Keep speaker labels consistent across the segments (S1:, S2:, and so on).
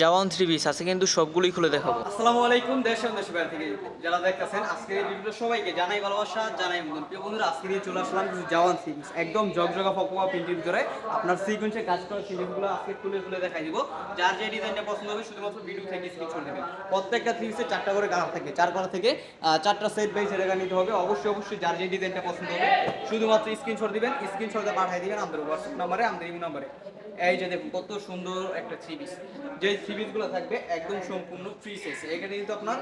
S1: জওয়ান three piece আছে কিন্তু সবগুলোই খুলে দেখাবো।
S2: আসসালামু আলাইকুম, দেশ দেশের বাইরে থেকে যারা দেখতেছেন আজকের ভিডিও সবাইকে জানাই ভালোবাসা, জানাই বন্ধু প্রিয় বন্ধুরা, আজকে নিয়ে চলে আসলাম কিছু জওয়ান সিরিজ একদম জগজগা ফকোয়া প্রিন্টের ভিতরে আপনার সিকুয়েন্সে কাজ করা সিরিজগুলো আজকে খুলে খুলে দেখাই দিব। যার যে ডিজাইনটা পছন্দ হবে, শুধুমাত্র ভিডিও থেকে স্ক্রিনশট নেবেন। প্রত্যেকটা থ্রি পিসে চারটা করে কালার থাকে। চার কালার থেকে চারটা সেট বাই সেট নিতে হবে। অবশ্যই অবশ্যই যার যে ডিজাইনটা পছন্দ হবে, শুধুমাত্র স্ক্রিনশট দিবেন স্ক্রিনশটে পাঠিয়ে দিবেন আমাদের হোয়াটসঅ্যাপ নম্বরে আমাদের ইমো নাম্বারে এই যে দেখুন, কত সুন্দর একটা থ্রি পিস যে থ্রি পিসগুলো থাকবে একদম সম্পূর্ণ ফ্রি সাইজ এখানে কিন্তু আপনার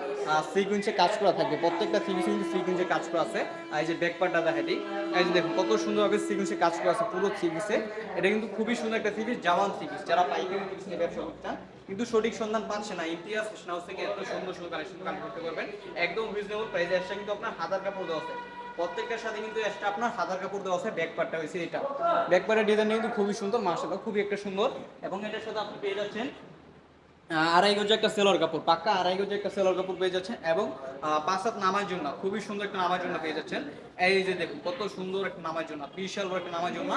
S2: কাজ করা থাকবে। প্রত্যেকটা থ্রি পিস কিন্তু কাজ করা আছে। আর এই যে ব্যাক পার্টটা দেখাই দিই এই যে দেখুন, কত সুন্দরভাবে কাজ করা আছে পুরো থ্রি পিসে এটা কিন্তু খুবই সুন্দর একটা থ্রি পিস জাওয়ান থ্রি পিস যারা পাইকারি পিস নিয়ে ব্যবসা করতে কিন্তু সঠিক সন্ধান পাচ্ছে না। ইমতিয়াজ ফ্যাশন হাউস থেকে এত সুন্দর সুন্দর কালেকশন কালেক্ট করতে পারবেন। একদম রিজনেবল প্রাইসে আসছে কিন্তু আপনার হাজার কাপড় দেওয়া আছে। প্রত্যেকটার সাথে কিন্তু একটা আপনার হাজার কাপড় দেওয়া আছে ব্যাক পার্টটা হয়েছে এটা। ব্যাক পার্টের ডিজাইন কিন্তু খুবই সুন্দর মার্শাল্লাহ খুবই একটা সুন্দর। এবং এটার সাথে আপনি পেয়ে যাচ্ছেন আড়াই গজ একটা সেলর কাপড়, পাক্কা আড়াই গজ একটা সেলর কাপড় পেয়ে যাচ্ছেন এবং পাঁচ হাত নামার জন্য, খুবই সুন্দর একটা নামার জন্য পেয়ে যাচ্ছেন। এই যে দেখুন, কত সুন্দর একটা নামার জন্য, বিশাল বড় একটা নামার জন্য।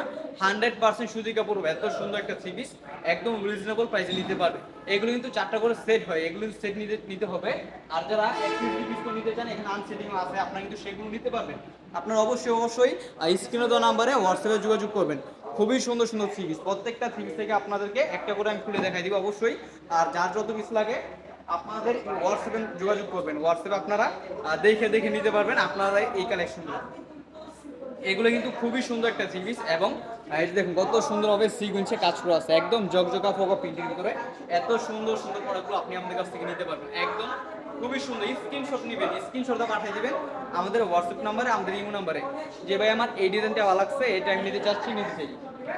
S2: হান্ড্রেড পার্সেন্ট সুতি কাপড়। এত সুন্দর একটা থ্রি পিস, একদম রিজনেবল প্রাইসে নিতে পারবে। এগুলো কিন্তু চারটা করে সেট হয়, এগুলো সেট নিতে নিতে হবে। আর যারা একটি পিস নিতে চান, এখানে আনসেটিং আছে, আপনারা কিন্তু সেগুলো নিতে পারবেন। আপনারা অবশ্যই অবশ্যই স্ক্রিনে দেওয়া নাম্বারে হোয়াটসঅ্যাপে যোগাযোগ করবেন। খুবই সুন্দর সুন্দর থ্রি পিস প্রত্যেকটা থ্রি পিস থেকে আপনাদেরকে একটা করে আমি খুলে দেখাই দিব অবশ্যই। আর যার যত পিস লাগে, আপনাদের হোয়াটসঅ্যাপে যোগাযোগ করবেন। হোয়াটসঅ্যাপে আপনারা দেখে দেখে নিতে পারবেন আপনারা এই কালেকশনগুলো এগুলো কিন্তু খুবই সুন্দর একটা জিনিস এবং এই দেখুন কত সুন্দরভাবে সিকুয়েন্সে কাজ করা আছে। একদম জকজকা ফোকা প্রিন্টের ভিতরে। এত সুন্দর সুন্দর প্রোডাক্টগুলো আপনি আমাদের কাছ থেকে নিতে পারবেন। একদম খুবই সুন্দর। স্ক্রিনশট নেবেন স্ক্রিনশটটা পাঠিয়ে দিবেন আমাদের হোয়াটসঅ্যাপ নাম্বারে আমাদের ইমো নাম্বারে যে ভাই আমার এই ডিজাইনটা ভালো লাগছে এটা আমি নিতে চাচ্ছি, নিতে চাই।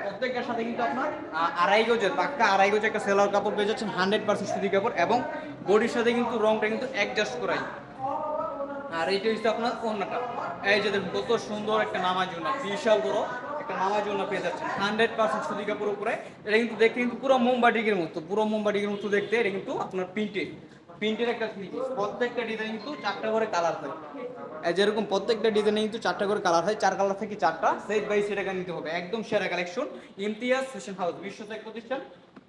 S2: প্রত্যেকটার সাথে কিন্তু আপনার আড়াই গজের, পাক্কা আড়াই গজের একটা সেলার কাপড় পেয়ে যাচ্ছেন হান্ড্রেড পার্সেন্ট সুতি কাপড় এবং বডির সাথে কিন্তু রংটা কিন্তু অ্যাডজাস্ট করাই। আর এইটা হচ্ছে আপনার অন্যটা এই যে দেখুন, কত সুন্দর একটা নামাজ জন্য বিশাল বড় একটা নামাজ জন্য পেয়ে যাচ্ছেন। হান্ড্রেড পার্সেন্ট সুতি কাপড় উপরে। এটা কিন্তু দেখতে কিন্তু পুরো মোমবাটিকের মতো, পুরো মোমবাটিকের মতো দেখতে, এটা কিন্তু আপনার প্রিন্টেড। প্রিন্টের একটা থ্রি পিস প্রত্যেকটা ডিজাইন কিন্তু চারটা করে কালার এই যেরকম প্রত্যেকটা ডিজাইনে কিন্তু চারটা করে কালার হয়, চার কালার থেকে চারটা সেট বাই সেট নিতে হবে। একদম সেরা কালেকশন ইমতিয়াজ ফ্যাশন হাউস এক প্রতিষ্ঠান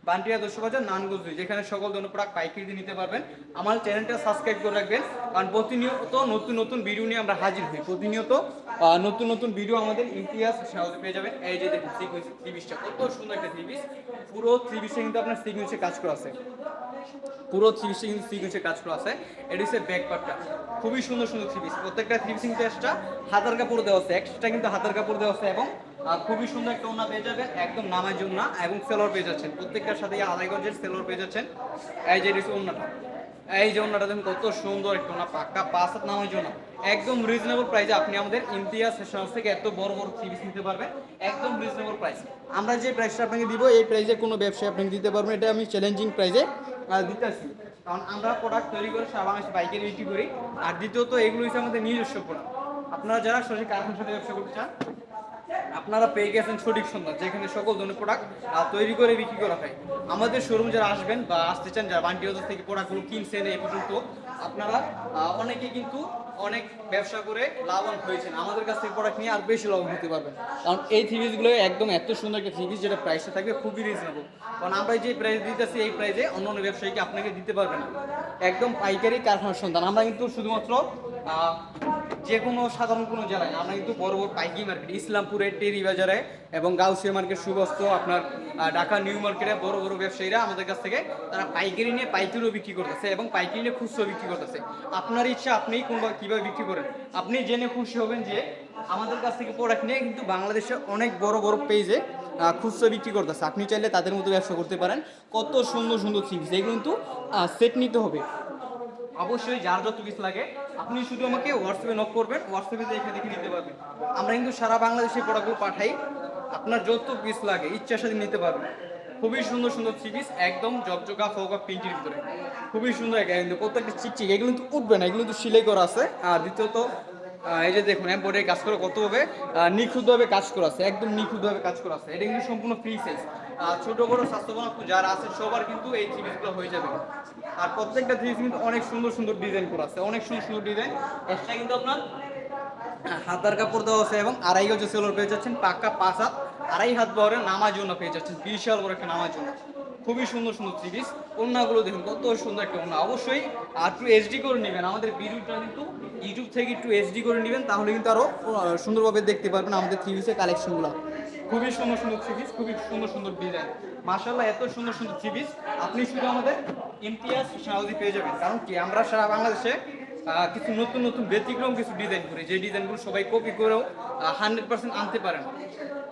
S2: বান্টিয়া দর্শক বাজার নানগঞ্জ দুই, যেখানে সকল ধরনের প্রোডাক্ট পাইকারি নিতে পারবেন। আমার চ্যানেলটা সাবস্ক্রাইব করে রাখবেন কারণ প্রতিনিয়ত নতুন নতুন ভিডিও নিয়ে আমরা হাজির হই। প্রতিনিয়ত নতুন নতুন ভিডিও আমাদের ইতিহাস সহজে পেয়ে যাবেন। এই যে দেখুন সিকুয়েন্স কত সুন্দর একটা থ্রি পুরো থ্রি কিন্তু আপনার সিকুয়েন্সে কাজ করা আছে। পুরো থ্রি পিসে কিন্তু সিকুয়েন্সে কাজ করা আছে। এটা হচ্ছে ব্যাক পার্টটা খুবই সুন্দর সুন্দর থ্রি পিস প্রত্যেকটা পিস কিন্তু এক্সট্রা হাতার কাপড় দেওয়া আছে। এক্সট্রা কিন্তু হাতার কাপড় দেওয়া আছে এবং খুবই সুন্দর একটা ওনা পেয়ে যাবেন। একদম নামার জন্য এবং সেলর পেয়ে যাচ্ছেন। প্রত্যেকটার সাথে আড়াই গঞ্জের সেলর পেয়ে যাচ্ছেন। এই যে ওনাটা। এই যে ওনাটা দেখুন, কত সুন্দর একটা ওনা পাক্কা পাঁচ হাত নামার জন্য একদম রিজনেবল প্রাইসে আপনি আমাদের ইমতিয়াজ হাউস থেকে এত বড় বড় পিস নিতে পারবেন। একদম রিজনেবল প্রাইস আমরা যে প্রাইসটা আপনাকে দিব, এই প্রাইসে কোনো ব্যবসায় আপনাকে দিতে পারবেন এটা আমি চ্যালেঞ্জিং প্রাইসে দিতেছি। কারণ আমরা প্রোডাক্ট তৈরি করে সারা বাংলাদেশে বাইকের বিক্রি করি। আর দ্বিতীয়ত, এগুলো হচ্ছে আমাদের নিজস্ব প্রোডাক্ট আপনারা যারা সঠিক কারখানার সাথে ব্যবসা করতে চান আপনারা পেয়ে গেছেন সঠিক সন্ধান, যেখানে সকল ধরনের প্রোডাক্ট তৈরি করে বিক্রি করা হয়। আমাদের শোরুম যারা আসবেন বা আসতে চান, যারা বান্টি হাউস থেকে প্রোডাক্টগুলো কিনছেন এই পর্যন্ত, আপনারা অনেকে কিন্তু অনেক ব্যবসা করে লাভবান হয়েছেন। আমাদের কাছ থেকে প্রোডাক্ট নিয়ে আর বেশি লাভবান হতে পারবেন কারণ এই থ্রিপিসগুলো একদম এত সুন্দর একটা থ্রিপিস যেটা প্রাইসটা থাকবে খুবই রিজনেবল কারণ আমরা যে প্রাইস দিতেছি, এই প্রাইসে অন্য অন্য ব্যবসায়ীকে আপনাকে দিতে পারবে না। একদম পাইকারি কারখানার সন্ধান। আমরা কিন্তু শুধুমাত্র যে কোনো সাধারণ কোনো জেলায়। আমরা কিন্তু বড় বড় পাইকি মার্কেট ইসলামপুরে টেরি বাজারে এবং গাউসিয়া মার্কেট সুবস্ত আপনার ঢাকা, নিউ মার্কেটে বড় বড় ব্যবসায়ীরা আমাদের কাছ থেকে তারা পাইকারি নিয়ে পাইকারিও বিক্রি করতেছে এবং পাইকারি নিয়ে খুচরো বিক্রি করতেছে। আপনার ইচ্ছা আপনি কোনবা কীভাবে বিক্রি করেন? আপনি জেনে খুশি হবেন যে আমাদের কাছ থেকে প্রোডাক্ট নিয়ে কিন্তু বাংলাদেশে অনেক বড় বড় পেজে খুচরো বিক্রি করতেছে। আপনি চাইলে তাদের মতো ব্যবসা করতে পারেন। কত সুন্দর সুন্দর থিংস এগুলো কিন্তু সেট নিতে হবে। অবশ্যই যার যত কিছু লাগে, আপনি শুধু আমাকে হোয়াটসঅ্যাপে নক করবেন হোয়াটসঅ্যাপে দেখে দেখে নিতে পারবেন। আমরা কিন্তু সারা বাংলাদেশে প্রোডাক্টগুলো পাঠাই, আপনার যত পিস লাগে ইচ্ছার সাথে নিতে পারবেন। খুবই সুন্দর সুন্দর থ্রি পিস, একদম জকজকা ফোকা প্রিন্টের ভিতরে। খুবই সুন্দর প্রত্যেকটা চিকচিক, এগুলো কিন্তু উঠবে না, এগুলো কিন্তু সিলাই করা আছে। আর দ্বিতীয়ত এই যে দেখুন এম্বয়ডারি কাজ করে কতভাবে নিখুঁতভাবে কাজ করা আছে, একদম নিখুঁতভাবে কাজ করা আছে। এটা কিন্তু সম্পূর্ণ ফ্রি সাইজ ছোট, বড়, স্বাস্থ্যবান যারা আছে সবার কিন্তু এই থ্রি পিসগুলো হয়ে যাবে। আর প্রত্যেকটা জিনিস কিন্তু অনেক সুন্দর সুন্দর ডিজাইন করা আছে, অনেক সুন্দর সুন্দর ডিজাইন এক্সট্রা কিন্তু আপনার হাতার কাপড় দেওয়া আছে এবং আড়াই গজ সেলোর পেয়ে যাচ্ছেন, পাক্কা পাঁচ হাত, আড়াই হাত বহরে নামার জন্য পেয়ে যাচ্ছেন, বিশাল বড় একটা নামার জন্য। খুবই সুন্দর সুন্দর থ্রি পিস দেখুন, কত সুন্দর একটা ওড়না। অবশ্যই আর একটু এইচডি করে নেবেন। আমাদের ভিডিওটা কিন্তু ইউটিউব থেকে একটু এইচডি করে নেবেন, তাহলে কিন্তু আরও সুন্দরভাবে দেখতে পারবেন আমাদের থ্রি পিসের কালেকশনগুলো খুবই সুন্দর সুন্দর থ্রি পিস খুবই সুন্দর সুন্দর ডিজাইন মাসাল্লাহ এত সুন্দর সুন্দর থ্রি পিস আপনি শুধু আমাদের ইমতিয়াজ সাহায্য পেয়ে যাবেন। কারণ কি? আমরা সারা বাংলাদেশে কিছু নতুন নতুন ব্যতিক্রম কিছু ডিজাইন করি। যে ডিজাইনগুলো সবাই কপি করেও হান্ড্রেড পার্সেন্ট আনতে পারেন।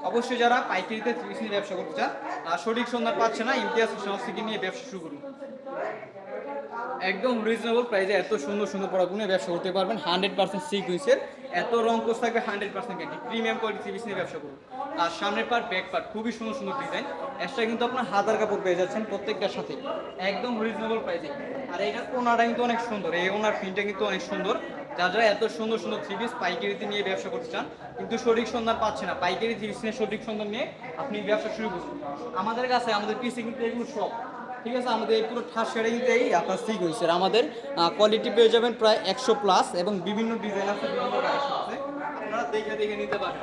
S2: অবশ্যই যারা পাইকারিতে থ্রি নিয়ে ব্যবসা করতে চান সঠিক সন্ধান পাচ্ছে না, ইমতিয়াজ হোসেন থেকে নিয়ে ব্যবসা শুরু করুন। একদম রিজনেবল প্রাইসে এত সুন্দর সুন্দর প্রোডাক্ট নিয়ে ব্যবসা করতে পারবেন হান্ড্রেড পার্সেন্ট সিকুয়েন্সের এত রং কোর্স থাকবে hundred percent guarantee premium quality series নিয়ে ব্যবসা করুন আর সামনের পার্ট ব্যাক পার্ট খুবই সুন্দর সুন্দর ডিজাইন এক্সট্রা কিন্তু আপনার হাজার কাপড় পেয়ে যাচ্ছেন প্রত্যেকটার সাথে। একদম রিজনেবল প্রাইসে আর এইটার ওনাটা কিন্তু অনেক সুন্দর। এই ওনার প্রিন্টটা কিন্তু অনেক সুন্দর। যারা যারা এত সুন্দর সুন্দর থ্রি পিস পাইকারিতে নিয়ে ব্যবসা করতে চান, কিন্তু সঠিক সন্ধান পাচ্ছে না। পাইকারি থ্রি পিস নিয়ে সঠিক সন্ধান নিয়ে আপনি ব্যবসা শুরু করুন। আমাদের কাছে আমাদের পিসে কিন্তু এগুলো সব ঠিক আছে, আমাদের এই পুরো ঠাস শেয়ারিংটাই আপনার ঠিক সিকুয়েন্সের আমাদের কোয়ালিটি পেয়ে যাবেন প্রায় একশো প্লাস এবং বিভিন্ন ডিজাইন আছে, বিভিন্ন আছে। আপনারা দেখে দেখে নিতে পারেন।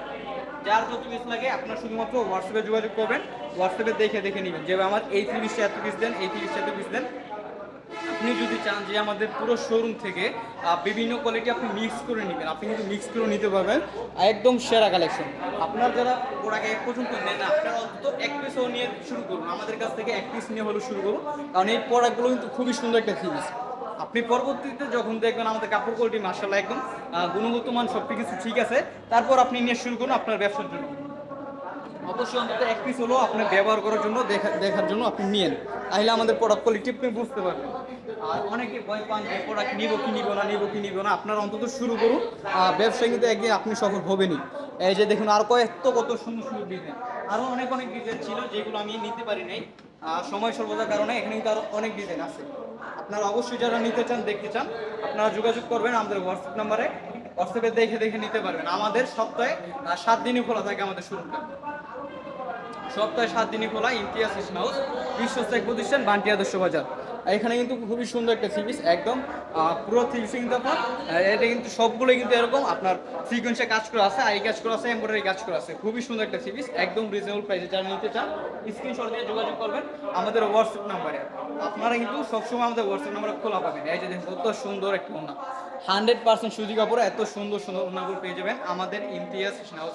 S2: যার যত পিস লাগে, আপনার শুধুমাত্র হোয়াটসঅ্যাপে যোগাযোগ করবেন। হোয়াটসঅ্যাপে দেখে দেখে নেবেন। যে আমার এই তিরিশটা এত পিস দেন, এই তিরিশটা এত পিস দেন আপনি যদি চান যে আমাদের পুরো শোরুম থেকে বিভিন্ন কোয়ালিটি আপনি মিক্স করে নেবেন, আপনি কিন্তু মিক্স করে নিতে পারবেন। একদম সেরা কালেকশন আপনার যারা প্রোডাক্ট এক পর্যন্ত নেন না, আপনারা অন্তত এক পিসও নিয়ে শুরু করুন। আমাদের কাছ থেকে এক পিস নিয়ে হলেও শুরু করুন। কারণ এই প্রোডাক্টগুলো কিন্তু খুবই সুন্দর একটা জিনিস আপনি পরবর্তীতে যখন দেখবেন আমাদের কাপড় কোয়ালিটি মার্শাল্লাহ একদম গুণগত মান সব কিছু ঠিক আছে, তারপর আপনি নিয়ে শুরু করুন আপনার ব্যবসার জন্য। অবশ্যই অন্তত এক পিস হলেও আপনার ব্যবহার করার জন্য, দেখা দেখার জন্য আপনি নিয়েন। তাহলে আমাদের প্রোডাক্ট কোয়ালিটি আপনি বুঝতে পারবেন। আর অনেকে ভয় পান যে প্রোডাক্ট নিব, কি নিব না, নিব, কি নিব না। আপনারা অন্তত শুরু করুন। ব্যবসায় কিন্তু একদিন আপনি সফল হবেনই। এই যে দেখুন, আর কয়েকটা কত সুন্দর সুন্দর ডিজাইন আরও অনেক অনেক ডিজাইন ছিল, যেগুলো আমি নিতে পারি নাই। সময় স্বল্পতার কারণে এখানে কিন্তু আরও অনেক ডিজাইন আছে। আপনারা অবশ্যই যারা নিতে চান, দেখতে চান, আপনারা যোগাযোগ করবেন আমাদের হোয়াটসঅ্যাপ নাম্বারে হোয়াটসঅ্যাপে দেখে দেখে নিতে পারবেন। আমাদের সপ্তাহে সাত দিনই খোলা থাকে আমাদের শোরুমটা সপ্তাহে সাত দিনই খোলা, ইমতিয়াজ হাউস এক প্রতিষ্ঠান বান্টি আদর্শ বাজার। এখানে কিন্তু খুবই সুন্দর একটা সিরিজ একদম আহ, পুরো কিন্তু আপনার এটা কিন্তু সবগুলোই কিন্তু এরকম আপনার সিকোয়েন্সে কাজ করা আছে আই কাজ করা আছে এমব্রয়ডারি কাজ করা আছে। খুবই সুন্দর একটা সিরিজ একদম রিজনেবল প্রাইসে যারা নিতে চান স্ক্রিনশট দিয়ে যোগাযোগ করবেন। আমাদের হোয়াটসঅ্যাপ নাম্বারে আপনারা কিন্তু সবসময় আমাদের হোয়াটসঅ্যাপ নাম্বারে খোলা পাবেন। এই যে দেখুন কত সুন্দর একটা ওনা হান্ড্রেড পার্সেন্ট সুজি কাপড় এত সুন্দর সুন্দর ওনাগুলো পেয়ে যাবেন আমাদের ইমতিয়াজ হাউসে